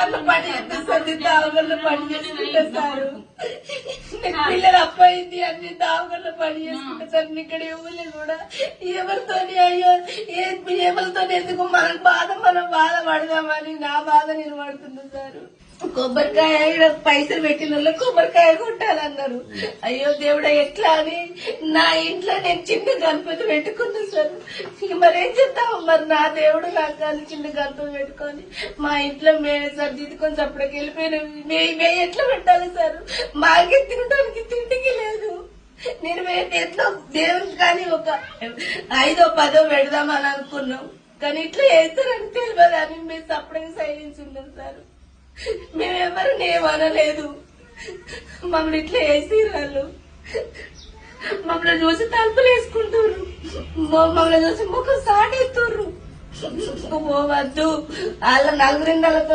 దావగర్లు పని చేస్తుంది దావగర్లు పని చేసుకుంటా సారు. పిల్లలు అప్పయింది అన్ని దావగర్లు పని చేసుకుంటా సార్. ఇక్కడ ఎవరు కూడా. ఎవరితోని అయ్యో ఏ ఎవరితో ఎందుకు మన బాధ మనం బాధ పడదామని నా బాధ నేను పడుతున్నా సారు. కొబ్బరికాయ పైసలు పెట్టిన వాళ్ళు కొబ్బరికాయ కొట్టాలన్నారు. అయ్యో దేవుడా ఎట్లా అని? నా ఇంట్లో నేను చిన్న గణపతి పెట్టుకున్నా సార్. మరేం చెప్తావు మరి నా దేవుడు నాకు చిన్న గణపతి పెట్టుకొని మా ఇంట్లో మేమే సార్ దిద్దుకొని చప్పటికి వెళ్ళిపోయిన. ఎట్లా పెట్టాలి సార్? మాకే తినడానికి తిండికి లేదు. నేను ఎట్లా దేవునికి కానీ ఒక ఐదో పదో పెడదామని అనుకున్నాం. కానీ ఇట్లా వేస్తారని తెలియదు. అని మేము చప్పటికి సైలెన్స్ ఉన్నాం సార్. మేమెవరు ఏమనలేదు మమ్మల్ని ఇట్లా వేసి వాళ్ళు. మమ్మల్ని చూసి తలుపులు వేసుకుంటారు మమ్మల్ని చూసి ముఖం సాటేస్తుర్రు వద్దు. వాళ్ళ నలుగురిందలతో